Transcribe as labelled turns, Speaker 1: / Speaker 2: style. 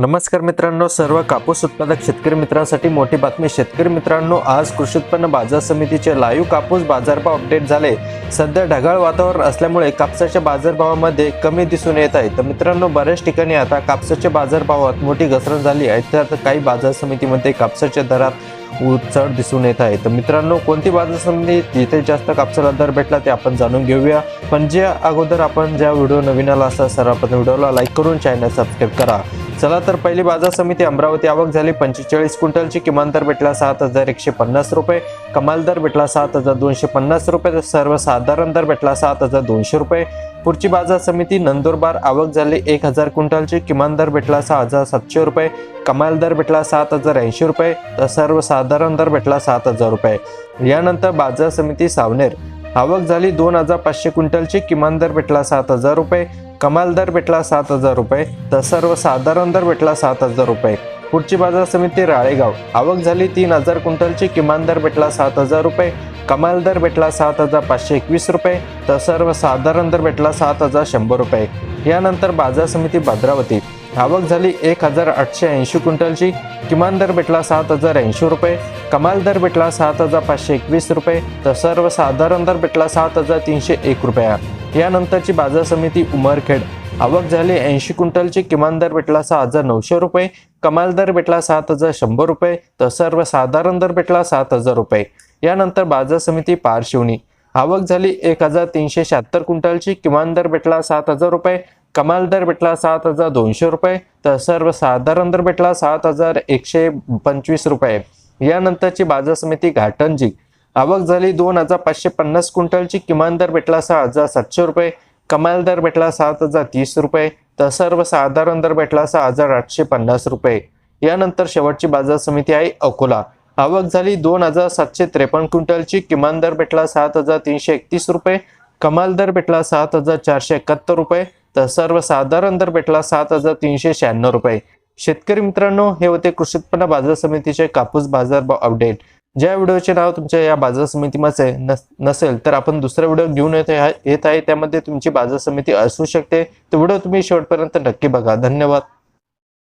Speaker 1: नमस्कार मित्रांनो सर्व कापूस उत्पादक शेतकरी मित्रांसाठी मोठी बातमी. शेतकरी मित्रांनो आज कृषी उत्पन्न बाजार समितीचे लाईव्ह कापूस बाजारभाव अपडेट झाले. सध्या ढगाळ वातावरण असल्यामुळे कापसाच्या बाजारभावामध्ये कमी दिसून येत आहे. तर मित्रांनो बऱ्याच ठिकाणी आता कापसाच्या बाजारभावात मोठी घसरण झाली आहे. तर काही बाजार समितीमध्ये कापसाच्या दरात चढ दिसून येत आहे. तर मित्रांनो कोणती बाजार समिती जिथे जास्त कापसाला दर भेटला ते आपण जाणून घेऊया. पण जे अगोदर आपण ज्या व्हिडिओ नवीन आला असा सर्वप्रथम व्हिडिओला लाईक करून चॅनल सबस्क्राईब करा. चला तर पहिली बाजार समिती अमरावती आवक झाली. पंचेचाळीस क्विंटलची किमान दर भेटला सात हजार एकशे पन्नास रुपये. कमाल दर भेटला सात हजार दोनशे पन्नास रुपये. तर सर्वसाधारण दर भेटला सात हजार दोनशे रुपये. पुढची बाजार समिती नंदुरबार आवक झाली. एक हजार क्विंटलची किमान दर भेटला सहा हजार सातशे रुपये. कमाल दर भेटला सात हजार ऐंशी रुपये. तर सर्वसाधारण दर भेटला सात हजार रुपये. यानंतर बाजार समिती सावनेर. आवक झाली दोन हजार पाचशे क्विंटलची. किमान दर भेटला सात हजार रुपये. कमाल दर भेटला सात हजार रुपये तर सर्वसाधारण दर भेटला सात हजार रुपये. पुढची बाजार समिती राळेगाव. आवक झाली तीन हजार क्विंटलची किमान दर भेटला सात हजार रुपये कमाल दर भेटला सात हजार पाचशे एकवीस रुपये तर सर्वसाधारण दर भेटला सात हजार शंभर रुपये. यानंतर बाजार समिती भद्रावती. आवक झाली एक हजार आठशे ऐंशी क्विंटलची किमान दर भेटला सात हजार ऐंशी रुपये कमाल दर भेटला सात हजार पाचशे एकवीस रुपये तर सर्वसाधारण दर भेटला सात हजार तीनशे एक रुपया. यानंतरची बाजार समिती उमरखेड. आवक झाली ऐंशी क्विंटलची किमान दर भेटला सहा हजार नऊशे रुपये कमाल दर भेटला सात हजार शंभर रुपये तर सर्वसाधारण दर भेटला सात हजार रुपये. यानंतर बाजार समिती पारशिवनी आवक झाली एक हजार तीनशे शहात्तर क्विंटलची किमान दर भेटला सात हजार रुपये कमाल दर भेटला सात हजार दोनशे रुपये तर सर्वसाधारण दर भेटला सात हजार एकशे पंचवीस रुपये. यानंतरची बाजार समिती घाटंजी. आवक झाली दोन हजार पाचशे पन्नास क्विंटलची किमान दर भेटला सहा हजार सातशे रुपये. कमाल दर भेटला सात हजार तीस रुपये. तर सर्वसाधारण दर भेटला सहा हजार आठशे पन्नास रुपये. यानंतर शेवटची बाजार समिती आहे अकोला. आवक झाली दोन हजार सातशे त्रेपन्न क्विंटलची किमान दर भेटला सात हजार तीनशे एकतीस रुपये. कमाल दर भेटला सात हजार चारशे एकाहत्तर रुपये. तर सर्वसाधारण दर भेटला सात हजार तीनशे शहाण्णव रुपये. शेतकरी मित्रांनो हे होते कृषी उत्पन्न बाजार समितीचे कापूस बाजार अपडेट ज्या व्हिडिओचे नाव तुमच्या या बाजार समितीमध्ये नस नसेल तर आपण दुसरा व्हिडिओ घेऊन येत आहे येत आहे त्यामध्ये तुमची बाजार समिती असू शकते. तो व्हिडिओ तुम्ही शेवटपर्यंत नक्की बघा. धन्यवाद.